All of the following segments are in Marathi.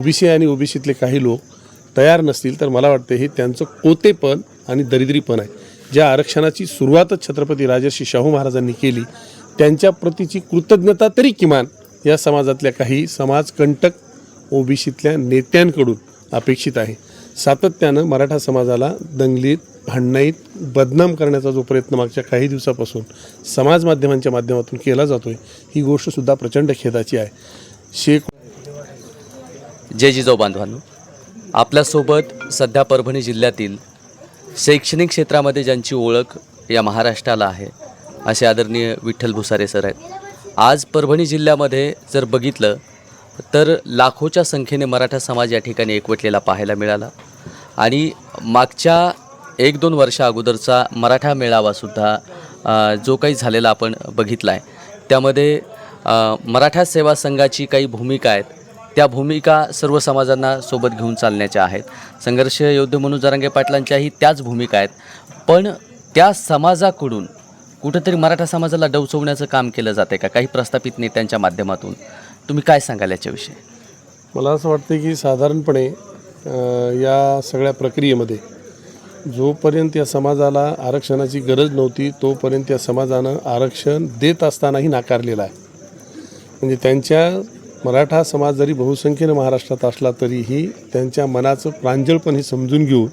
ओबीसी आणि ओबीसीतले काही लोक तयार नसतील तर मला वाटतं हे त्यांचं कोतेपण आणि दरिद्रीपण आहे. ज्या आरक्षणाची सुरुवातच छत्रपती राजर्षी शाहू महाराजांनी केली त्यांच्या प्रतीची कृतज्ञता तरी किमान या समाजातल्या काही समाजकंटक ओबीसीतल्या नेत्यांकडून अपेक्षित आहे. सातत्यानं मराठा समाजाला दंगलीत भांडणाईत बदनाम करण्याचा जो प्रयत्न मागच्या काही दिवसापासून समाज माध्यमांच्या माध्यमातून केला जातो आहे ही गोष्टसुद्धा प्रचंड खेदाची आहे. शेख जय जिजाऊ बांधवांनो. आपल्यासोबत सध्या परभणी जिल्ह्यातील शैक्षणिक क्षेत्रामध्ये ज्यांची ओळख या महाराष्ट्राला आहे असे आदरणीय विठ्ठल भुसारे सर आहेत. आज परभणी जिल्ह्यामध्ये जर बघितलं तर लाखोच्या संख्येने मराठा समाज या ठिकाणी एकवटलेला पाहायला मिळाला. आणि मागच्या एक दोन वर्षा अगोदरचा मराठा मेळावासुद्धा जो काही झालेला आपण बघितला आहे त्यामध्ये मराठा सेवा संघाची काही भूमिका आहेत त्या भूमिका सर्व समाजांना सोबत घेऊन चालण्याच्या आहेत. संघर्ष योद्धे म्हणून जरांगे पाटलांच्याही त्याच भूमिका आहेत. पण त्या समाजाकडून कुठंतरी मराठा समाजाला डवचवण्याचं काम केलं जातं का? काही प्रस्थापित नेत्यांच्या माध्यमातून. तुम्ही काय सांगाल याच्याविषयी? मला असं वाटतं की साधारणपणे या सगळ्या प्रक्रियेमध्ये जोपर्यंत या समाजाला आरक्षणाची गरज नव्हती तोपर्यंत या समाजानं आरक्षण देत असतानाही नाकारलेलं आहे. म्हणजे त्यांच्या मराठा समाज जरी बहुसंख्येनं महाराष्ट्रात असला तरीही त्यांच्या मनाचं प्रांजळपण हे समजून घेऊन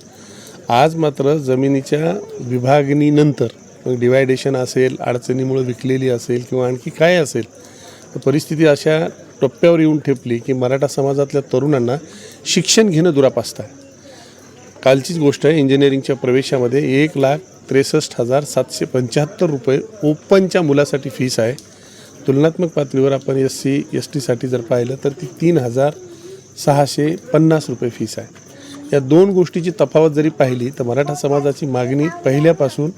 आज मात्र जमिनीच्या विभागणीनंतर मग डिवायडेशन असेल अडचणीमुळे विकलेली असेल किंवा आणखी काय असेल तर परिस्थिती अशा टप्प्यावर येऊन ठेपली की मराठा समाजातल्या तरुणांना शिक्षण घेणं दुरापास्त आहे. कालचीच गोष्ट आहे इंजिनिअरिंगच्या प्रवेशामध्ये एक लाख त्रेसष्ट हजार सातशे पंच्याहत्तर रुपये ओपनच्या मुलासाठी फीस आहे. तुलनात्मक पातळीवर आपण एस सी एस टीसाठी जर पाहिलं तर ती तीन हजार सहाशे पन्नास रुपये फीस आहे. या दोन गोष्टीची तफावत जरी पाहिली तर मराठा समाजाची मागणी पहिल्यापासून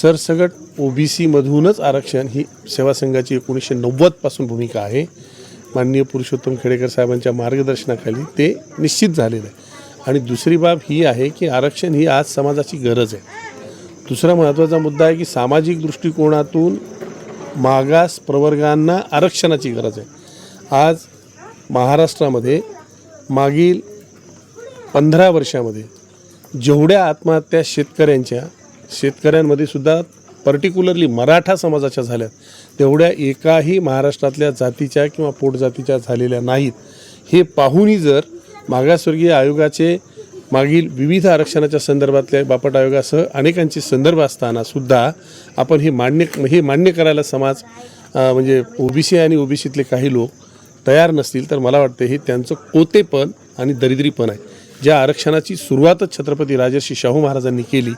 सरसगट ओ बी सीमधूनच आरक्षण ही सेवा संघाची एकोणीसशे नव्वदपासून भूमिका आहे. माननीय पुरुषोत्तम खेडेकर साहेबांच्या मार्गदर्शनाखाली ते निश्चित झालेलं आहे. आणि दुसरी बाब ही आहे की आरक्षण ही आज समाजाची गरज आहे. दुसरा महत्त्वाचा मुद्दा आहे की सामाजिक दृष्टिकोनातून मागास प्रवर्गांना आरक्षणाची गरज आहे. आज महाराष्ट्रामध्ये मागील पंधरा वर्षामध्ये जेवढ्या आत्महत्या शेतकऱ्यांच्या शेतकऱ्यांमध्ये सुद्धा पर्टिक्युलरली मराठा समाजाच्या झाल्यात तेवढ्या एकाही महाराष्ट्रातल्या जातीच्या किंवा पोटजातीच्या झालेल्या नाहीत. हे पाहूनही जर मागासवर्गीय आयोगाचे मागील विविध आरक्षणाच्या संदर्भातल्या बापट आयोगासह अनेकांचे संदर्भ असताना सुद्धा आपण हे मान्य हे मान्य करायला समाज म्हणजे ओबीसी आणि ओबीसीतले काही लोक तयार नसतील तर मला वाटतं हे त्यांचं कोतेपण आणि दरिद्रीपण आहे. ज्या आरक्षणाची सुरुवातच छत्रपती राजर्षी शाहू महाराजांनी केली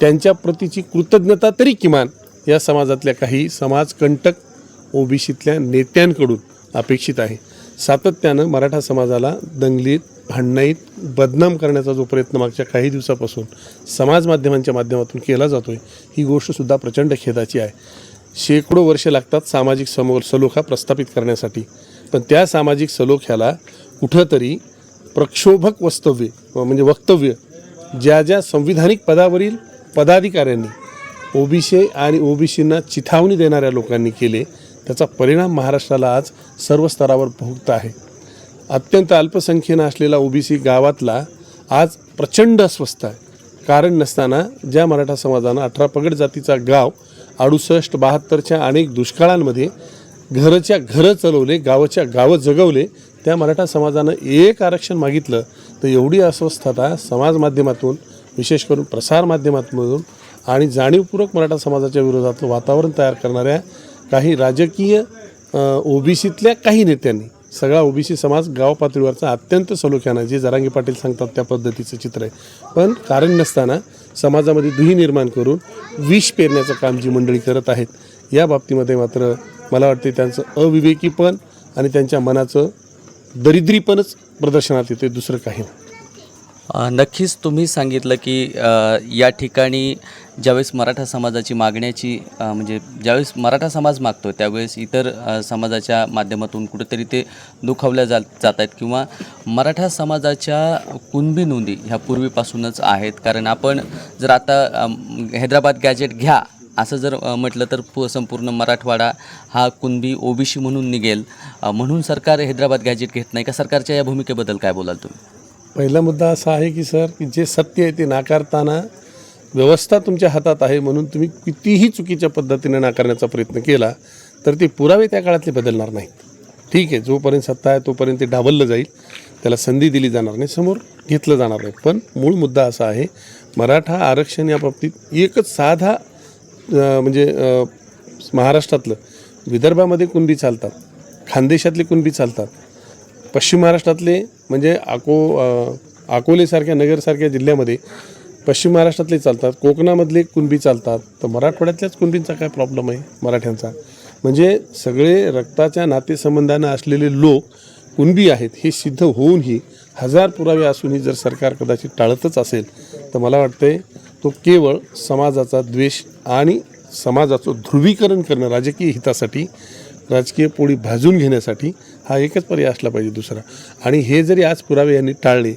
त्यांच्या प्रतीची कृतज्ञता तरी किमान या समाजातल्या काही समाजकंटक ओबीसीतल्या नेत्यांकडून अपेक्षित आहे. सातत्यानं मराठा समाजाला दंगलीत भांडणाईत बदनाम करण्याचा जो प्रयत्न मागच्या काही दिवसापासून समाज माध्यमांच्या माध्यमातून केला जातो आहे ही गोष्टसुद्धा प्रचंड खेदाची आहे. शेकडो वर्षे लागतात सामाजिक समोर सलोखा प्रस्थापित करण्यासाठी. पण त्या सामाजिक सलोख्याला कुठंतरी प्रक्षोभक वस्तव्य म्हणजे वक्तव्य ज्या ज्या संविधानिक पदावरील पदाधिकाऱ्यांनी ओबीसी आणि ओबीसींना चिथावणी देणाऱ्या लोकांनी केले त्याचा परिणाम महाराष्ट्राला आज सर्व स्तरावर भोगत आहे. अत्यंत अल्पसंख्येनं असलेला ओबीसी गावातला आज प्रचंड अस्वस्थ आहे. कारण नसताना ज्या मराठा समाजानं अठरा पगड जातीचा गाव अडुसष्ट बहात्तरच्या अनेक दुष्काळांमध्ये घरच्या घरं चलवले गावाच्या गावं जगवले त्या मराठा समाजानं एक आरक्षण मागितलं तर एवढी अस्वस्थता समाज माध्यमातून विशेष करून प्रसार माध्यमातून आणि जाणीवपूर्वक मराठा समाजाच्या विरोधात वातावरण तयार करणाऱ्या काही राजकीय ओबीसीतल्या काही नेत्यांनी सगळा ओबीसी समाज गाव पातळीवरचा अत्यंत सलोख्यानं जे जरांगी पाटील सांगतात त्या पद्धतीचं चित्र आहे. पण कारण नसताना समाजामध्ये दुही निर्माण करून विष पेरण्याचं काम जी मंडळी करत आहेत या बाबतीमध्ये मात्र मला वाटते त्यांचं अविवेकीपण आणि त्यांच्या मनाचं दरिद्रीपणच प्रदर्शनात येते दुसरं काही नाही. नक्कीच तुम्ही सांगितलं की या ठिकाणी ज्यावेळेस मराठा समाजाची मागण्याची म्हणजे ज्यावेळेस मराठा समाज मागतो त्यावेळेस इतर समाजाच्या माध्यमातून कुठेतरी ते दुखावल्या जा जात आहेत किंवा मराठा समाजाच्या कुणबी नोंदी ह्या पूर्वीपासूनच आहेत. कारण आपण जर आता हैदराबाद गॅजेट घ्या असं जर म्हटलं तर पू संपूर्ण मराठवाडा हा कुणबी ओबीसी म्हणून निघेल. म्हणून सरकार हैदराबाद गॅजेट घेत नाही का? सरकारच्या या भूमिकेबद्दल काय बोलाल तुम्ही? पहिला मुद्दा असा आहे की सर की जे सत्य आहे ते नाकारताना व्यवस्था तुमच्या हातात आहे म्हणून तुम्ही कितीही चुकीच्या पद्धतीने नाकारण्याचा प्रयत्न केला तर ते पुरावे त्या काळातले बदलणार नाहीत. ठीक आहे जोपर्यंत सत्ता आहे तोपर्यंत ते डावललं जाईल. त्याला संधी दिली जाणार नाही समोर घेतलं जाणार नाही. पण मूळ मुद्दा असा आहे मराठा आरक्षण या बाबतीत एकच साधा म्हणजे महाराष्ट्रातलं विदर्भामध्ये कुणबी चालतात खानदेशातली कुणबी चालतात पश्चिम महाराष्ट्रातले म्हणजे अको अकोलेसारख्या नगरसारख्या जिल्ह्यामध्ये पश्चिम महाराष्ट्रातले चालतात कोकणामधले कुणबी चालतात. तर मराठवाड्यातल्याच कुणबींचा काय प्रॉब्लेम आहे मराठ्यांचा? म्हणजे सगळे रक्ताच्या नातेसंबंधानं असलेले लोक कुणबी आहेत हे सिद्ध होऊनही हजार पुरावे असूनही जर सरकार कदाचित टाळतच असेल तर मला वाटतंय तो केवळ समाजाचा द्वेष आणि समाजाचं ध्रुवीकरण करणं राजकीय हितासाठी राजकीय पोळी भाजून घेण्यासाठी हा एकच पर्याय असला पाहिजे दुसरा. आणि हे जरी आज पुरावे यांनी टाळले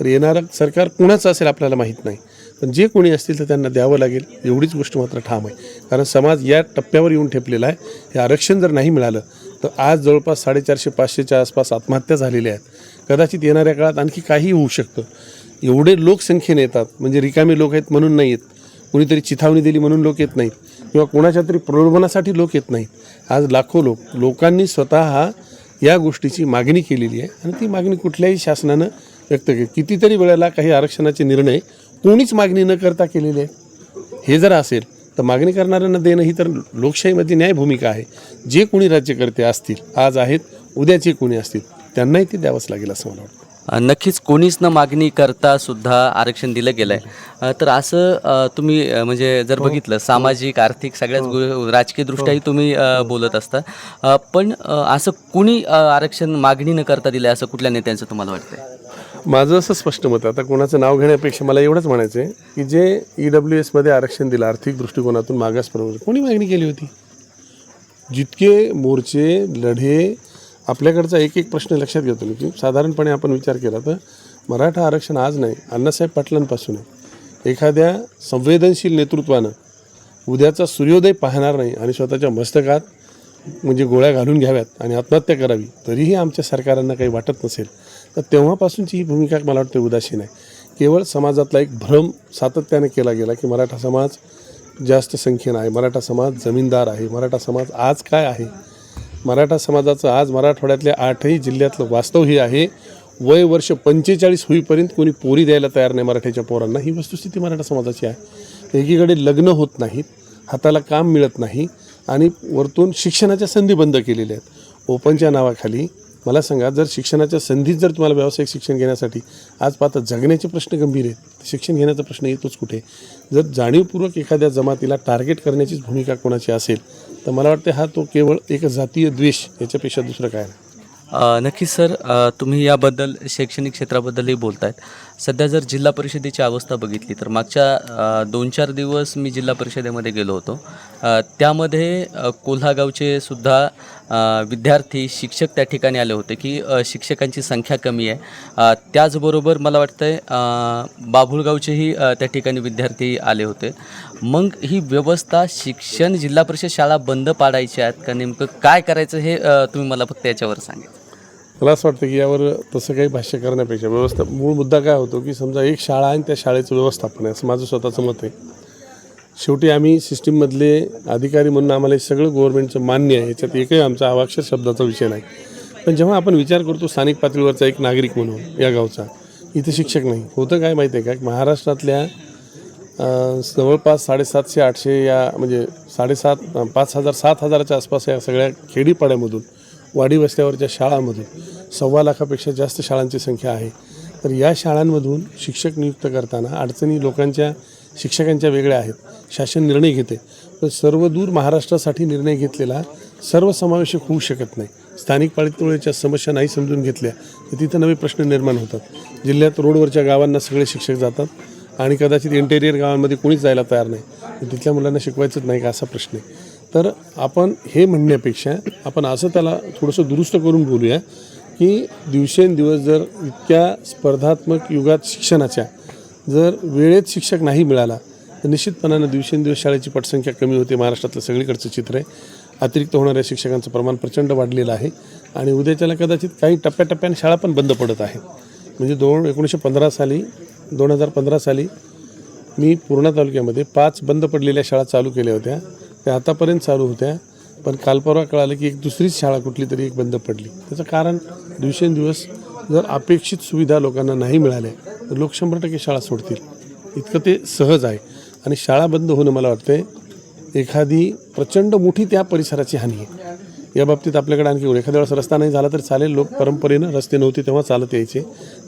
तर येणारं सरकार कुणाचं असेल आपल्याला माहीत नाही. पण जे कोणी असतील तर त्यांना द्यावं लागेल एवढीच गोष्ट मात्र ठाम आहे. कारण समाज या टप्प्यावर येऊन ठेपलेला आहे. हे आरक्षण जर नाही मिळालं तर आज जवळपास साडेचारशे पाचशेच्या आसपास आत्महत्या झालेल्या आहेत. कदाचित येणाऱ्या काळात आणखी काहीही होऊ शकतं. एवढे लोकसंख्येने येतात म्हणजे रिकामे लोक आहेत म्हणून नाही येत कुणीतरी चिथावणी दिली म्हणून लोक येत नाहीत. किंवा कोणाच्या तरी प्रलोभनासाठी लोक येत नाहीत. आज लाखो लोक लोकांनी स्वतः या गोष्टीची मागणी केलेली आहे आणि ती मागणी कुठल्याही शासनानं व्यक्त केली. कितीतरी वेळेला काही आरक्षणाचे निर्णय कोणीच मागणी न करता केलेले आहे हे जर असेल तर मागणी करणाऱ्यांना देणं ही तर लोकशाहीमध्ये न्याय भूमिका आहे. जे कोणी राज्यकर्ते असतील आज आहेत उद्याचे कोणी असतील त्यांनाही ते द्यावंच लागेल असं मला वाटतं. नक्कीच कोणीच न मागणी करता सुद्धा आरक्षण दिलं गेलं आहे तर असं तुम्ही म्हणजे जर बघितलं सामाजिक आर्थिक सगळ्याच गो राजकीय दृष्ट्याही तुम्ही बोलत असता. पण असं कुणी आरक्षण मागणी न करता दिलं असं कुठल्या नेत्यांचं तुम्हाला वाटतंय? माझं असं स्पष्ट मत आता कोणाचं नाव घेण्यापेक्षा मला एवढंच म्हणायचं आहे की जे ई डब्ल्यू एसमध्ये आरक्षण दिलं आर्थिक दृष्टिकोनातून मागास प्रवर्ग कोणी मागणी केली होती? जितके मोर्चे लढे आपल्याकडचा एक एक प्रश्न लक्षात घेतो मी की साधारणपणे आपण विचार केला तर मराठा आरक्षण आज नाही अण्णासाहेब पाटलांपासून आहे. एखाद्या संवेदनशील नेतृत्वानं उद्याचा सूर्योदय पाहणार नाही आणि स्वतःच्या मस्तकात म्हणजे गोळ्या घालून घ्याव्यात आणि आत्महत्या करावी तरीही आमच्या सरकारांना काही वाटत नसेल. तर तेव्हापासूनची ही भूमिका मला वाटते उदासीन आहे. केवळ समाजातला एक भ्रम सातत्याने केला गेला की मराठा समाज जास्त संख्येनं आहे मराठा समाज जमीनदार आहे मराठा समाज आज काय आहे मराठा समाजाचं आज मराठवाड्यातल्या आठही जिल्ह्यातलं वास्तव हे आहे. वय वर्ष पंचेचाळीस होईपर्यंत कोणी पोरी द्यायला तयार नाही मराठ्याच्या पोरांना. ही वस्तुस्थिती मराठा समाजाची आहे. एकीकडे लग्न होत नाहीत हाताला काम मिळत नाही आणि वरतून शिक्षणाच्या संधी बंद केलेल्या आहेत. ओपनच्या नावाखाली मला सांगा जर शिक्षणाच्या संधीच जर तुम्हाला व्यावसायिक शिक्षण घेण्यासाठी आज पाहता जगण्याचे प्रश्न गंभीर आहेत शिक्षण घेण्याचा प्रश्न येतोच कुठे? जर जाणीवपूर्वक एखाद्या जमातीला टार्गेट करण्याचीच भूमिका कोणाची असेल तर मला वाटते हा तो केवळ एक जातीय द्वेष याच्यापेक्षा दुसरं काय नाही. नक्की नक्कीच सर. तुम्ही याबद्दल शैक्षणिक क्षेत्राबद्दलही बोलतायत. सध्या जर जिल्हा परिषदेची अवस्था बघितली तर मागच्या दोन चार दिवस मी जिल्हा परिषदेमध्ये गेलो होतो. त्यामध्ये कोल्हागावचे सुद्धा विद्यार्थी शिक्षक त्या ठिकाणी आले होते की शिक्षकांची संख्या कमी आहे. त्याचबरोबर मला वाटतं आहे बाभुळगावचेही त्या ठिकाणी विद्यार्थी आले होते. मग ही व्यवस्था शिक्षण जिल्हा परिषद शाळा बंद पाडायच्या आहेत का नेमकं काय करायचं हे तुम्ही मला फक्त याच्यावर सांगा मला असं वाटतं की यावर तसं काही भाष्य करण्यापेक्षा व्यवस्था मूळ मुद्दा काय होतो की समजा एक शाळा आणि त्या शाळेचं व्यवस्थापन आहे असं माझं स्वतःचं मत आहे. शेवटी आम्ही सिस्टीममधले अधिकारी म्हणून आम्हाला हे सगळं गव्हर्नमेंटचं मान्य आहे. याच्यात एकही आमचा अवाक्षर शब्दाचा विषय नाही. पण जेव्हा आपण विचार करतो स्थानिक पातळीवरचा एक नागरिक म्हणून या गावचा इथे शिक्षक नाही. होतं काय माहिती आहे का? महाराष्ट्रातल्या जवळपास साडेसातशे आठशे या म्हणजे साडेसात पाच हजार सात हजाराच्या आसपास या सगळ्या खेडीपाड्यामधून वाडी वस्त्यावरच्या शाळांमधून सव्वा लाखापेक्षा जास्त शाळांची संख्या आहे. तर या शाळांमधून शिक्षक नियुक्त करताना अडचणी लोकांच्या शिक्षकांच्या वेगळ्या आहेत. शासन निर्णय घेते. पण सर्वदूर महाराष्ट्रासाठी निर्णय घेतलेला सर्वसमावेशक होऊ शकत नाही. स्थानिक पातळीच्या समस्या नाही समजून घेतल्या तर तिथं नवे प्रश्न निर्माण होतात. जिल्ह्यात रोडवरच्या गावांना सगळे शिक्षक जातात आणि कदाचित इंटेरियर गावांमध्ये कोणीच जायला तयार नाही. तिथल्या मुलांना शिकवायचंच नाही का असा प्रश्न आहे. तर आपण हे म्हणण्यापेक्षा आपण असं त्याला थोडंसं दुरुस्त करून बोलूया की दिवसेंदिवस जर इतक्या स्पर्धात्मक युगात शिक्षणाच्या जर वेळेत शिक्षक नाही मिळाला तर निश्चितपणानं दिवसेंदिवस शाळेची पटसंख्या कमी होते. महाराष्ट्रातलं सगळीकडचं चित्र आहे. अतिरिक्त होणाऱ्या शिक्षकांचं प्रमाण प्रचंड वाढलेलं आहे आणि उद्याच्याला कदाचित काही टप्प्याटप्प्याने शाळा पण बंद पडत आहे. म्हणजे दोन एकोणीसशे पंधरा साली दोन हजार पंधरा साली मी पूर्णा तालुक्यामध्ये पाच बंद पडलेल्या शाळा चालू केल्या होत्या. त्या आतापर्यंत चालू होत्या पण कालपरवा कळालं की एक दुसरीच शाळा कुठली तरी एक बंद पडली. त्याचं कारण दिवसेंदिवस जर अपेक्षित सुविधा लोकांना नाही मिळाल्या लोक शंभर टक्के शाळा सोडतील. इतकं ते सहज आहे. आणि शाळा बंद होणं मला वाटतंय एखादी प्रचंड मोठी त्या परिसराची हानी आहे. या बाबतीत आपल्याकडे आणखी एखाद्या वेळेस रस्ता नाही झाला तर चालेल. लोक परंपरेनं रस्ते नव्हते तेव्हा चालत यायचे.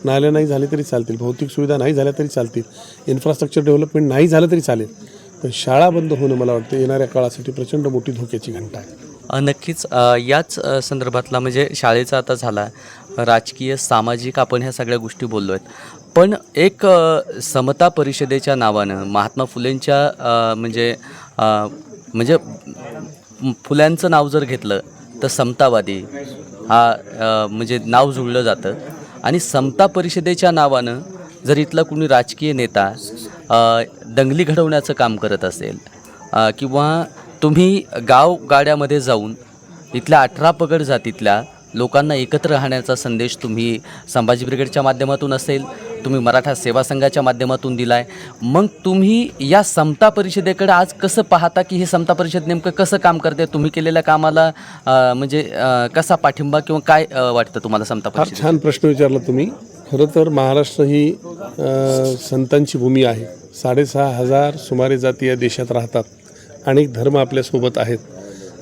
नाल्या नाही झाले तरी चालतील. भौतिक सुविधा नाही झाल्या तरी चालतील. इन्फ्रास्ट्रक्चर डेव्हलपमेंट नाही झालं तरी चालेल. पण शाळा बंद होणं मला वाटतं येणाऱ्या काळासाठी प्रचंड मोठी धोक्याची घंटा आहे. नक्कीच याच संदर्भातला म्हणजे शाळेचा आता झाला. राजकीय सामाजिक आपण ह्या सगळ्या गोष्टी बोललो आहेत पण एक समता परिषदेच्या नावानं महात्मा फुलेंच्या म्हणजे म्हणजे फुल्यांचं नाव जर घेतलं तर समतावादी हा म्हणजे नाव जुळलं जातं. आणि समता परिषदेच्या नावानं जर इथला कुणी राजकीय नेता दंगली घडवण्याचं काम करत असेल किंवा तुम्ही गाव गाड्यामध्ये जाऊन इथल्या अठरा पगड जातीतल्या लोकांना एकत्र राहण्याचा संदेश तुम्ही संभाजी ब्रिगेडच्या माध्यमातून असेल तुम्ही मराठा सेवा संघाच्या माध्यमातून दिला आहे मग तुम्ही या समता परिषदेकडे आज कसं पाहता की हे समता परिषद नेमकं कसं काम करते? तुम्ही केलेल्या कामाला म्हणजे कसा पाठिंबा किंवा काय वाटतं तुम्हाला समता फार परिषद छान प्रश्न विचारला तुम्ही. खरं तर महाराष्ट्र ही संतांची भूमी आहे. साडेसहा हजार सुमारे जाती या देशात राहतात अनेक धर्म आपल्यासोबत आहेत.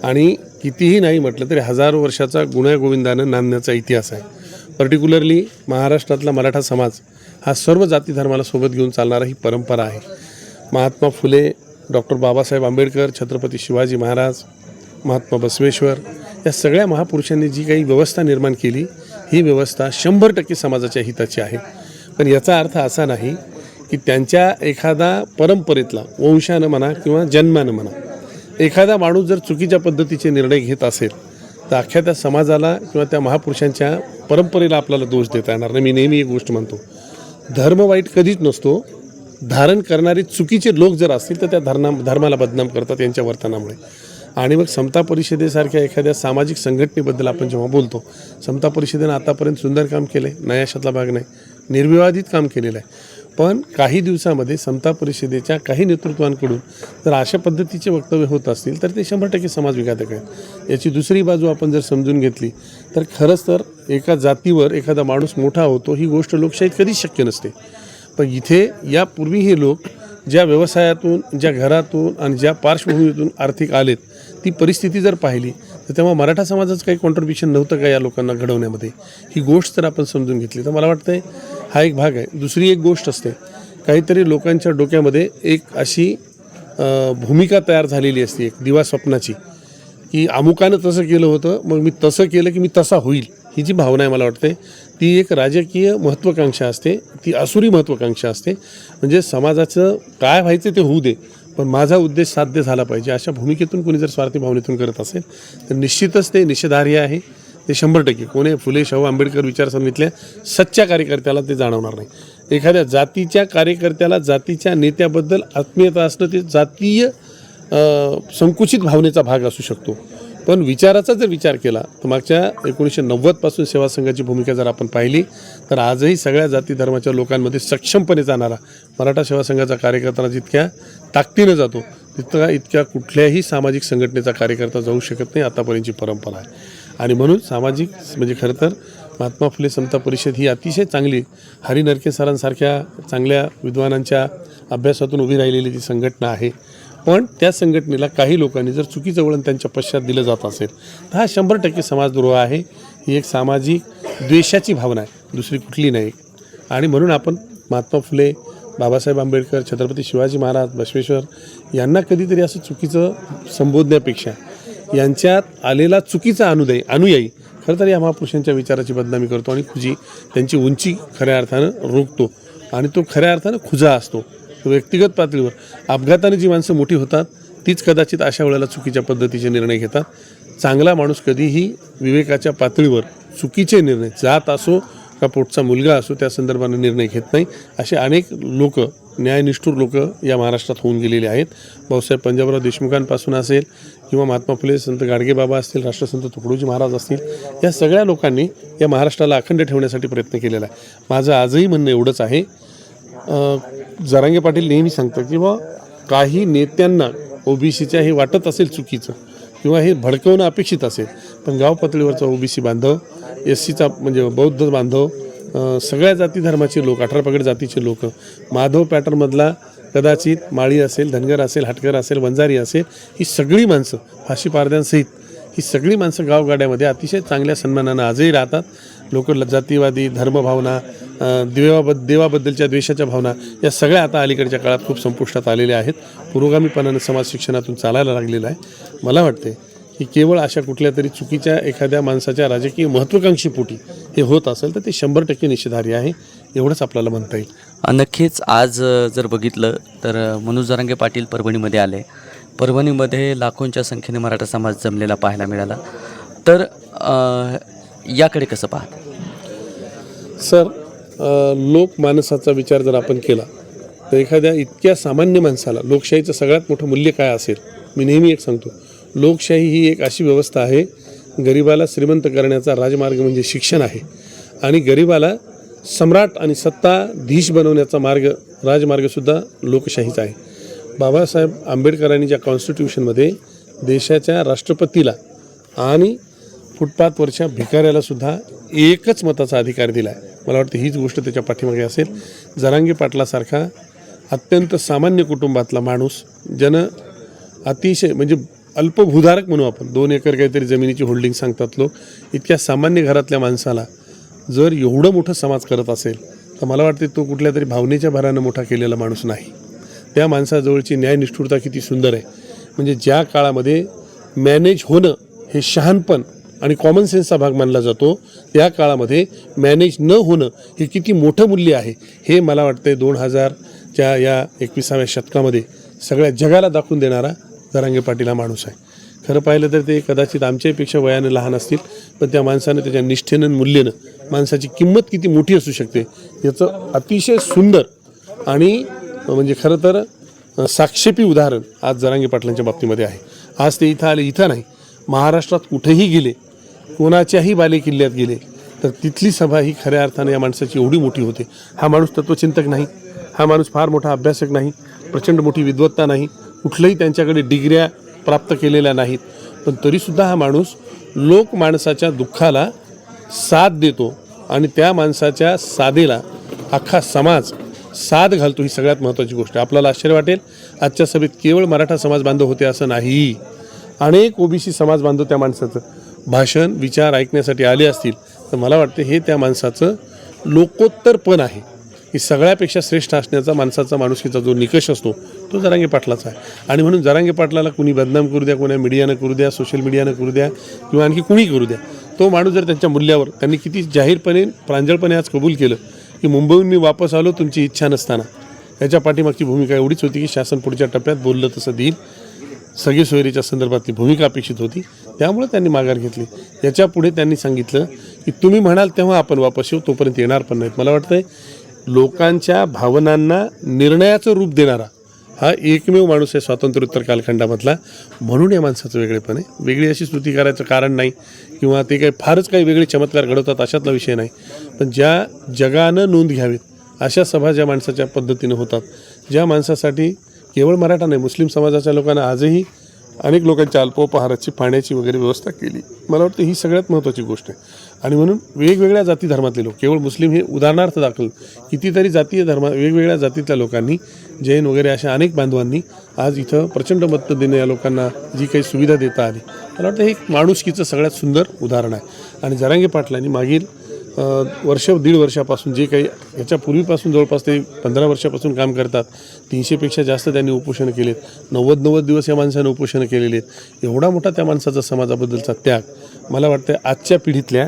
आणि कितीही नाही म्हटलं तरी हजारो वर्षाचा गुण्यागोविंदानं नांदण्याचा इतिहास आहे. पर्टिक्युलरली महाराष्ट्रातला मराठा समाज हा सर्व जाती धर्माला सोबत घेऊन चालणारा ही परंपरा आहे. महात्मा फुले डॉक्टर बाबासाहेब आंबेडकर छत्रपती शिवाजी महाराज महात्मा बसवेश्वर या सगळ्या महापुरुषांनी जी काही व्यवस्था निर्माण केली ही व्यवस्था शंभर टक्के समाजाच्या हिताची आहे. पण याचा अर्थ असा नाही की त्यांच्या एखादा परंपरेतला वंशानं म्हणा किंवा जन्मानं म्हणा एखादा माणूस जर चुकीच्या पद्धतीचे निर्णय घेत असेल तर अख्ख्या त्या समाजाला किंवा त्या महापुरुषांच्या परंपरेला आपल्याला दोष देता येणार नाही. मी नेहमी एक गोष्ट म्हणतो धर्म वाईट कधीच नसतो. धारण करणारे चुकीचे लोक जर असतील तर त्या धरणा धर्माला बदनाम करतात यांच्या वर्तनामुळे. आणि मग समता परिषदेसारख्या एखाद्या सामाजिक संघटनेबद्दल आपण जेव्हा बोलतो समता परिषदेनं आतापर्यंत सुंदर काम केलं आहे नयाशातला भाग नाही निर्विवादित काम केलेलं आहे. पण काही दिवसामध्ये समता परिषदेच्या काही नेतृत्वांकडून जर अशा पद्धतीचे वक्तव्य होत असतील तर ते शंभर टक्के समाजविघातक आहेत. याची दुसरी बाजू आपण जर समजून घेतली तर खरंच तर एका जातीवर एखादा माणूस मोठा होतो ही गोष्ट लोकशाहीत कधीच शक्य नसते. पण इथे यापूर्वी हे लोक ज्या व्यवसायातून ज्या घरातून आणि ज्या पार्श्वभूमीतून आर्थिक आलेत ती परिस्थिती जर पाहिली तर तेव्हा मराठा समाजाचं काही कॉन्ट्रीब्युशन नव्हतं का या लोकांना घडवण्यामध्ये? ही गोष्ट जर आपण समजून घेतली तर मला वाटतं हा एक भाग आहे. दुसरी एक गोष्ट असते काहीतरी लोकांच्या डोक्यामध्ये एक अशी भूमिका तयार झालेली असते एक दिवा स्वप्नाची की अमुकानं तसं केलं होतं मग मी तसं केलं की मी तसा होईल ही जी भावना आहे मला वाटते ती एक राजकीय महत्त्वाकांक्षा असते ती असुरी महत्त्वाकांक्षा असते. म्हणजे समाजाचं काय व्हायचं ते होऊ दे पण माझा उद्देश साध्य झाला पाहिजे. अशा भूमिकेतून कोणी जर स्वार्थी भावनेतून करत असेल तर निश्चितच ते निषेधार्ह आहे. ते शंभर टक्के. कोणी फुले शाहू आंबेडकर विचारसरणीतल्या सच्च्या कार्यकर्त्याला ते जाणवणार नाही. एखाद्या जातीच्या कार्यकर्त्याला जातीच्या नेत्याबद्दल आत्मीयता असणं ते जातीय संकुचित भावनेचा भाग असू शकतो. पण विचाराचा जर विचार केला तर मागच्या एकोणीसशे नव्वदपासून सेवा संघाची भूमिका जर आपण पाहिली तर आजही सगळ्या जाती धर्माच्या लोकांमध्ये सक्षमपणे जाणारा मराठा सेवा संघाचा कार्यकर्ता जितक्या ताकदीनं जातो तितका इतक्या कुठल्याही सामाजिक संघटनेचा कार्यकर्ता जाऊ शकत नाही आतापर्यंतची परंपरा आहे. आणि म्हणून सामाजिक म्हणजे खरं तर महात्मा फुले समता परिषद ही अतिशय चांगली हरी नरके सरांसारख्या चांगल्या विद्वानांच्या अभ्यासातून उभी राहिलेली ती संघटना आहे पण त्या संघटनेला काही लोकांनी जर चुकीचं वळण त्यांच्या पश्चात दिलं जात असेल तर हा शंभर टक्के समाजद्रोह आहे. ही एक सामाजिक द्वेषाची भावना आहे. दुसरी कुठली नाही. आणि म्हणून आपण महात्मा फुले बाबासाहेब आंबेडकर छत्रपती शिवाजी महाराज बसवेश्वर यांना कधीतरी असं चुकीचं संबोधण्यापेक्षा यांच्यात आलेला चुकीचा अनुदय अनुयायी खरं तर या महापुरुषांच्या विचाराची बदनामी करतो आणि खुजी त्यांची उंची खऱ्या अर्थानं रोखतो आणि तो खऱ्या अर्थानं खुजा असतो. व्यक्तिगत पातळीवर अपघाताने जी माणसं मोठी होतात तीच कदाचित अशा वेळेला चुकीच्या पद्धतीचे निर्णय घेतात. चांगला माणूस कधीही विवेकाच्या पातळीवर चुकीचे निर्णय जात असो का पोटचा मुलगा असो त्या संदर्भाने निर्णय घेत नाही. असे अनेक लोक न्यायनिष्ठूर लोक या महाराष्ट्रात होऊन गेलेले आहेत. भाऊसाहेब पंजाबराव देशमुखांपासून असेल किंवा महात्मा फुले संत गाडगेबाबा असतील राष्ट्रसंत तुकडोजी महाराज असतील या सगळ्या लोकांनी या महाराष्ट्राला अखंड ठेवण्यासाठी प्रयत्न केलेला आहे. माझं आजही म्हणणं एवढंच आहे. जरांगे पाटील नेहमी सांगतं किंवा काही नेत्यांना ओबीसीच्या हे वाटत असेल चुकीचं किंवा हे भडकवणं अपेक्षित असेल पण गाव पातळीवरचा ओबीसी बांधव एस सीचा म्हणजे बौद्ध बांधव सगळ्या जाती धर्माचे लोक अठरा पगड जातीचे लोक माधव पॅटर्नमधला कदाचित माळी असेल धनगर असेल हटकर असेल वंजारी असेल ही सगळी माणसं फाशी पारद्यांसहित ही सगळी माणसं गावगाड्यामध्ये अतिशय चांगल्या सन्मानानं आजही राहतात लोक जातीवादी धर्मभावना अ, देवाबद्दलच्या द्वेषाच्या भावना या सगळ्या आता अलीकडच्या काळात खूप संपुष्टात आलेल्या आहेत. पुरोगामीपणानं समाज शिक्षणातून चालायला लागलेलं आहे. मला वाटते की केवळ अशा कुठल्या तरी चुकीच्या एखाद्या माणसाच्या राजकीय महत्त्वाकांक्षीपोटी हे होत असेल तर ते शंभर टक्के निषेधार्ह आहे. एवढंच आपल्याला म्हणता येईल. नक्कीच. आज जर बघितलं तर मनोज जरांगे पाटील परभणीमध्ये आले. परभणीमध्ये लाखोंच्या संख्येने मराठा समाज जमलेला पाहायला मिळाला. तर याकडे कसं पाहत? सर लोकमानसाचा विचार जर आपण केला तर एखाद्या इतक्या सामान्य माणसाला लोकशाहीचं सगळ्यात मोठं मूल्य काय असेल? मी नेहमी एक सांगतो लोकशाही ही एक अशी व्यवस्था आहे गरिबाला श्रीमंत करण्याचा राजमार्ग म्हणजे शिक्षण आहे. आणि गरिबाला सम्राट आणि सत्ताधीश बनवण्याचा मार्ग राजमार्गसुद्धा लोकशाहीचा आहे. बाबासाहेब आंबेडकरांनी ज्या कॉन्स्टिट्यूशनमध्ये देशाच्या राष्ट्रपतीला आणि फुटपाथवरच्या भिकाऱ्याला सुद्धा एकच मताचा अधिकार दिला आहे मला वाटतं हीच गोष्ट त्याच्या पाठीमागे असेल. जरांगी पाटलासारखा अत्यंत सामान्य कुटुंबातला माणूस ज्यानं अतिशय म्हणजे अल्पभूधारक म्हणू आपण. दोन एकर काहीतरी जमिनीची होल्डिंग सांगतात लोक. इतक्या सामान्य घरातल्या माणसाला जर एवढं मोठं समाज करत असेल तर मला वाटते तो कुठल्या तरी भावनेच्या भरानं मोठा केलेला माणूस नाही. त्या माणसाजवळची न्यायनिष्ठुरता किती सुंदर आहे. म्हणजे ज्या काळामध्ये मॅनेज होणं हे शहाणपण आणि कॉमन सेन्सचा भाग मानला जातो. त्या काळामध्ये मॅनेज न होणं हे किती मोठं मूल्य आहे हे मला वाटतं दोन हजारच्या या एकविसाव्या शतकामध्ये सगळ्या जगाला दाखवून देणारा जरांगे पाटील हा माणूस आहे. खरं पाहिलं तर ते कदाचित आमच्यापेक्षा वयानं लहान असतील पण त्या माणसानं त्याच्या निष्ठेनं मूल्यनं माणसाची किंमत किती मोठी असू शकते याचं अतिशय सुंदर आणि म्हणजे खरं तर साक्षेपी उदाहरण आज जरांगे पाटलांच्या बाबतीमध्ये आहे. आज ते इथं आले इथं नाही. महाराष्ट्रात कुठेही गेले कोणाच्याही बालेकिल्ल्यात गेले तर तिथली सभा ही खऱ्या अर्थाने या माणसाची एवढी मोठी होते. हा माणूस तत्वचिंतक नाही. हा माणूस फार मोठा अभ्यासक नाही. प्रचंड मोठी विद्वत्ता नाही. कुठलंही त्यांच्याकडे डिग्र्या प्राप्त केलेल्या नाहीत. पण तरीसुद्धा हा माणूस लोक माणसाच्या दुःखाला साथ देतो आणि त्या माणसाच्या साधेला अख्खा समाज साथ घालतो ही सगळ्यात महत्त्वाची गोष्ट. आपल्याला आश्चर्य वाटेल आजच्या सभेत केवळ मराठा समाज बांधव होते असं नाही. अनेक ओबीसी समाज बांधव त्या माणसाचं. भाषण विचार ऐकण्यासाठी आले असतील तर मला वाटते हे त्या माणसाचं लोकोत्तरपण आहे. की सगळ्यापेक्षा श्रेष्ठ असण्याचा माणसाचा माणुसकीचा जो निकष असतो तो जरांगे पाटलाचा आहे. आणि म्हणून जरांगे पाटलाला कुणी बदनाम करू द्या कोणा मीडियानं करू द्या सोशल मीडियानं करू द्या किंवा आणखी कुणी करू द्या तो माणूस जर त्यांच्या मूल्यावर त्यांनी किती जाहीरपणे प्रांजळपणे आज कबूल केलं की मुंबईहून मी वापस आलो तुमची इच्छा नसताना. याच्या पाठीमागची भूमिका एवढीच होती की शासन पुढच्या टप्प्यात बोललं तसं देईल. सगळी सोयरीच्या संदर्भातली भूमिका अपेक्षित होती. त्यामुळे त्यांनी माघार घेतली. याच्यापुढे त्यांनी सांगितलं की तुम्ही म्हणाल तेव्हा आपण वापस येऊ तोपर्यंत येणार पण नाहीत. मला वाटतंय लोकांच्या भावनांना निर्णयाचं रूप देणारा हा एकमेव माणूस आहे स्वातंत्र्योत्तर कालखंडामधला. म्हणून या माणसाचं वेगळेपण आहे. वेगळी अशी स्तुती करायचं कारण नाही किंवा ते काही फारच काही वेगळे चमत्कार घडवतात अशातला विषय नाही. पण ज्या जगानं नोंद घ्यावीत अशा सभा ज्या माणसाच्या पद्धतीनं होतात ज्या माणसासाठी केवळ मराठा नाही मुस्लिम समाजाच्या लोकांना आजही अनेक लोकांच्या अल्पोपहाराची पाण्याची वगैरे व्यवस्था केली. मला वाटतं ही सगळ्यात महत्त्वाची गोष्ट आहे. आणि म्हणून वेगवेगळ्या जाती धर्मातले लोक केवळ मुस्लिम हे उदाहरणार्थ दाखल कितीतरी जातीय धर्मा वेगवेगळ्या जातीतल्या लोकांनी जैन वगैरे अशा अनेक बांधवांनी आज इथं प्रचंड मत देणं या लोकांना जी काही सुविधा देता आली. मला वाटतं हे एक माणुसकीचं सगळ्यात सुंदर उदाहरण आहे. आणि जरांगे पाटलांनी मागील वर्ष दीड वर्षापासून जे काही याच्या पूर्वीपासून जवळपास ते पंधरा वर्षापासून काम करतात तीनशेपेक्षा जास्त त्यांनी उपोषणं केलेत. नव्वद नव्वद दिवस या माणसानं उपोषणं केलेली आहेत एवढा मोठा त्या माणसाचा समाजाबद्दलचा त्याग मला वाटतं आजच्या पिढीतल्या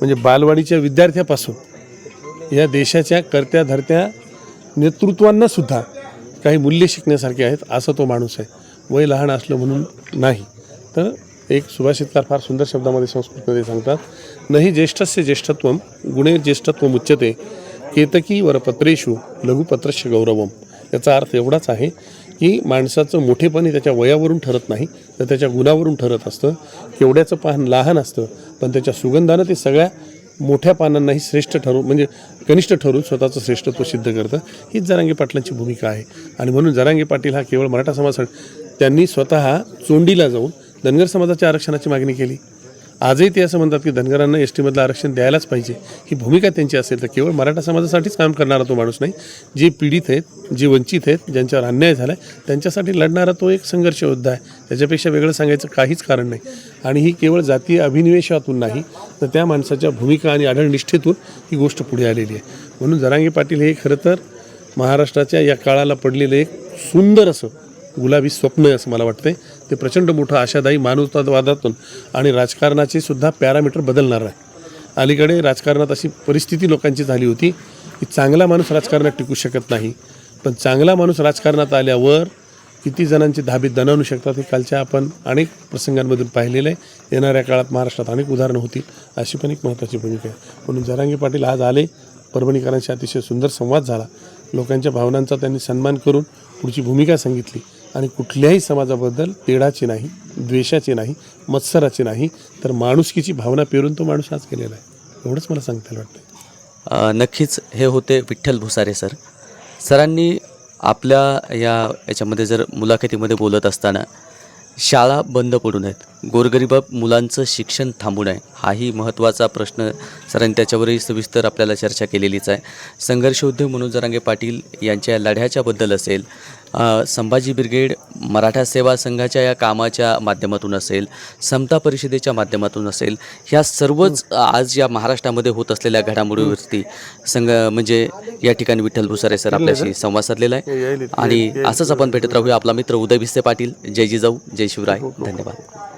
म्हणजे बालवाडीच्या विद्यार्थ्यापासून या देशाच्या कर्त्या धरत्या नेतृत्वांनासुद्धा काही मूल्य शिकण्यासारखे आहेत असा तो माणूस आहे. वय लहान असलं म्हणून नाही. तर एक सुभाषितकार फार सुंदर शब्दामध्ये संस्कृतमध्ये सांगतात नही ज्येष्ठस्य ज्येष्ठत्वं गुणे ज्येष्ठत्वम उच्यते केतकी वरपत्रेषु लघुपत्रस्य गौरवम. याचा अर्थ एवढाच आहे की माणसाचं मोठेपणी त्याच्या वयावरून ठरत नाही तर त्याच्या गुणावरून ठरत असतं. केवड्याचं पान लहान असतं पण त्याच्या सुगंधानं ते सगळ्या मोठ्या पानांनाही श्रेष्ठ ठरू म्हणजे कनिष्ठ ठरू स्वतःचं श्रेष्ठत्व सिद्ध करतं. हीच जरांगे पाटलांची भूमिका आहे. आणि म्हणून जरांगे पाटील हा केवळ मराठा समाज त्यांनी स्वतः चोंडीला जाऊन धनगर समाजाच्या आरक्षणाची मागणी केली. आजही ते असं म्हणतात की धनगरांना एस टीमधलं आरक्षण द्यायलाच पाहिजे. ही भूमिका त्यांची असेल तर केवळ मराठा समाजासाठीच काम करणारा तो माणूस नाही. जे पीडित आहेत जे वंचित आहेत ज्यांच्यावर अन्याय झाला आहे त्यांच्यासाठी लढणारा तो एक संघर्ष योद्धा आहे. त्याच्यापेक्षा वेगळं सांगायचं काहीच कारण नाही. आणि ही केवळ जातीय अभिनिवेशातून नाही तर त्या माणसाच्या भूमिका आणि आढळनिष्ठेतून ही गोष्ट पुढे आलेली आहे. म्हणून जरांगे पाटील हे खरं तर महाराष्ट्राच्या या काळाला पडलेलं एक सुंदर असं गुलाबी स्वप्न आहे असं मला वाटतंय. ते प्रचंड मोठं आशादायी मानवतावादातून आणि राजकारणाचे सुद्धा पॅरामीटर बदलणार आहे. अलीकडे राजकारणात अशी परिस्थिती लोकांची झाली होती की चांगला माणूस राजकारणात टिकू शकत नाही. पण चांगला माणूस राजकारणात आल्यावर किती जणांचे धाबे दणावू शकतात हे कालच्या आपण अनेक प्रसंगांमधून पाहिलेलं आहे. येणाऱ्या काळात महाराष्ट्रात अनेक उदाहरणं होतील. अशी पण एक महत्त्वाची भूमिका आहे. म्हणून जरांगे पाटील आज आले. परभणीकरांशी अतिशय सुंदर संवाद झाला. लोकांच्या भावनांचा त्यांनी सन्मान करून पुढची भूमिका सांगितली. आणि कुठल्याही समाजाबद्दल तेढाची नाही द्वेषाची नाही मत्सराची नाही तर माणुसकीची भावना पेरून तो माणूस आज केलेला आहे. एवढंच मला सांगता वाटतं. नक्कीच हे होते विठ्ठल भुसारे सर. सरांनी आपल्या या याच्यामध्ये जर मुलाखतीमध्ये बोलत असताना शाळा बंद पडू नयेत गोरगरीब मुलांचं शिक्षण थांबू नये हाही महत्त्वाचा प्रश्न सरांनी त्याच्यावरही सविस्तर आपल्याला चर्चा केलेलीच आहे. संघर्ष उद्योग म्हणून जरांगे पाटील यांच्या लढ्याच्याबद्दल असेल संभाजी ब्रिगेड मराठा सेवा संघाच्या या कामाच्या माध्यमातून असेल समता परिषदेच्या माध्यमातून असेल ह्या सर्वच आज या महाराष्ट्रामध्ये होत असलेल्या घडामोडीवरती संघ म्हणजे या ठिकाणी विठ्ठल भुसारे सर आपल्याशी संवाद साधलेला आहे. आणि असंच आपण भेटत राहूया. आपला मित्र उदय भिस्ते पाटील. जय जिजाऊ जय शिवराय. धन्यवाद.